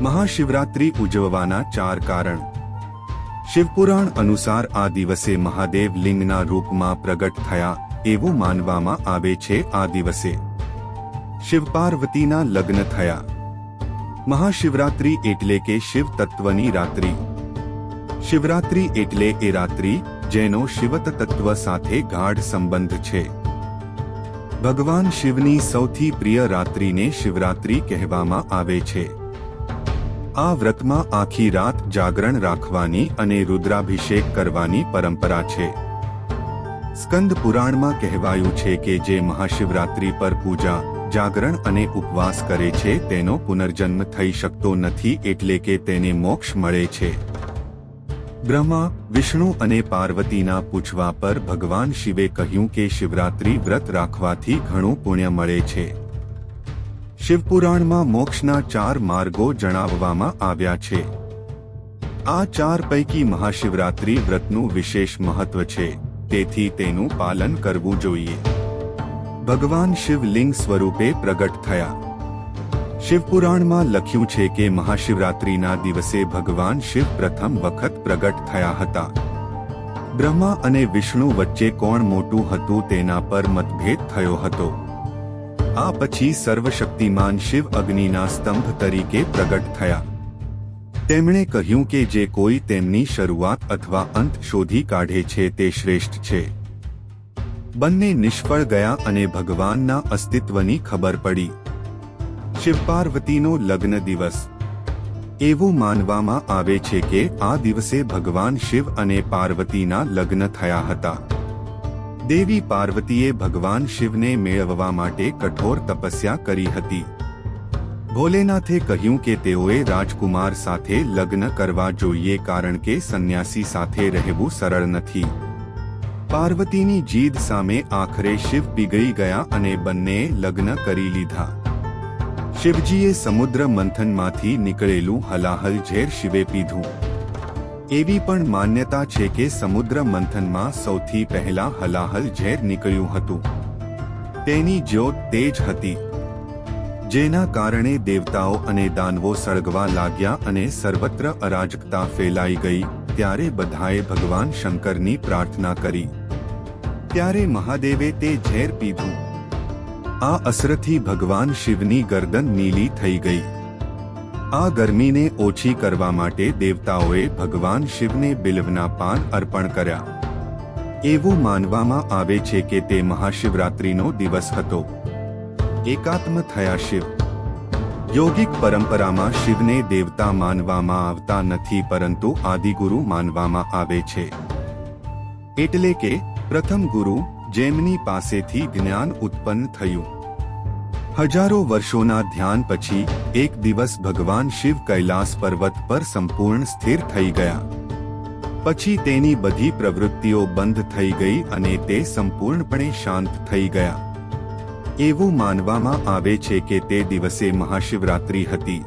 મહાશિવરાત્રિ ઉજવવાના ચાર કારણ. શિવપુરાણ અનુસાર આ દિવસે મહાદેવ લિંગના રૂપમાં પ્રગટ થયા એવું માનવામાં આવે છે આ દિવસે. શિવ પાર્વતીના લગ્ન થયા. મહાશિવરાત્રિ એટલે કે શિવ તત્વની રાત્રિ. શિવરાત્રિ એટલે એ રાત્રિ જેનો શિવત તત્વ સાથે ગાઢ સંબંધ છે. ભગવાન શિવની સૌથી પ્રિય રાત્રિને શિવરાત્રિ કહેવામાં આવે છે. આ વ્રતમાં આખી રાત જાગરણ રાખવાની અને રુદ્રાભિષેક કરવાની પરંપરા છે. સ્કંદ પુરાણમાં કહેવાયું છે કે જે મહાશિવરાત્રિ પર પૂજા, જાગરણ અને ઉપવાસ કરે છે તેનો પુનર્જન્મ થઈ શકતો નથી એટલે કે તેને મોક્ષ મળે છે. બ્રહ્મા, વિષ્ણુ અને પાર્વતીના પૂછવા પર ભગવાન શિવે કહ્યું કે શિવરાત્રિ વ્રત રાખવાથી ઘણું પુણ્ય મળે છે. શિવપુરાણમાં મોક્ષના ચાર માર્ગો જણાવવામાં આવ્યા છે. આ ચાર પૈકી મહાશિવરાત્રિ વ્રતનું વિશેષ મહત્વ છે. તેથી તેનું પાલન કરવું જોઈએ. ભગવાન શિવલિંગ સ્વરૂપે પ્રગટ થયા. શિવપુરાણમાં લખ્યું છે કે મહાશિવરાત્રિના દિવસે ભગવાન શિવ પ્રથમ વખત પ્રગટ થયા હતા. બ્રહ્મા અને વિષ્ણુ વચ્ચે કોણ મોટું હતું તેના પર મતભેદ થયો હતો. આ પછી સર્વશક્તિમાન શિવ અગ્નિના સ્તંભ તરીકે પ્રગટ થયા. તેમણે કહ્યું કે જે કોઈ તેમની શરૂઆત અથવા અંત શોધી કાઢે છે તે શ્રેષ્ઠ છે. બંને નિષ્ફળ ગયા અને ભગવાનના અસ્તિત્વની ખબર પડી. શિવ પાર્વતીનો લગ્ન દિવસ. એવું માનવામાં આવે છે કે આ દિવસે ભગવાન શિવ અને પાર્વતીના લગ્ન થયા હતા. દેવી પાર્વતીએ ભગવાન શિવને મેળવવા માટે કઠોર તપસ્યા કરી હતી. ભોલેનાથે કહ્યું કે તેઓએ રાજકુમાર સાથે લગ્ન કરવા જોઈએ કારણ કે સંન્યાસી સાથે રહેવું સરળ નથી. પાર્વતીની જીદ સામે આખરે શિવ પીગળી ગયા અને બંનેએ લગ્ન કરી લીધા. શિવજીએ સમુદ્ર મંથનમાંથી નીકળેલું હલાહલ ઝેર શિવે પીધું. એવી પણ માન્યતા છે કે સમુદ્ર મંથનમાં સૌથી પહેલા હલાહલ ઝેર નીકળ્યું હતું. તેની જ્યોત તેજ હતી. જેના કારણે દેવતાઓ અને દાનવો સળગવા લાગ્યા અને સર્વત્ર અરાજકતા ફેલાઈ ગઈ, ત્યારે બધાએ ભગવાન શંકરની પ્રાર્થના કરી. ત્યારે મહાદેવે તે ઝેર પીધું. આ અસરથી ભગવાન શિવની ગરદન નીલી થઈ ગઈ. આ ગરમીને ઓછી કરવા માટે દેવતાઓએ ભગવાન શિવને બિલવના પાન અર્પણ કર્યા. એવું માનવામાં આવે છે કે તે મહાશિવરાત્રિનો દિવસ હતો. એકાત્મ થયા શિવ. યોગિક પરંપરામાં શિવને દેવતા માનવામાં આવતા નથી પરંતુ આદિગુરુ માનવામાં આવે છે. એટલે કે પ્રથમ ગુરુ જેમની પાસેથી જ્ઞાન ઉત્પન્ન થયું. હજારો વર્ષોના ધ્યાન પછી, એક દિવસ ભગવાન શિવ કૈલાસ પર્વત પર સંપૂર્ણ સ્થિર થઈ ગયા. પછી તેની બધી પ્રવૃત્તિઓ બંધ થઈ ગઈ અને તે સંપૂર્ણપણે શાંત થઈ ગયા. એવું માનવામાં આવે છે કે તે દિવસે મહાશિવરાત્રિ હતી.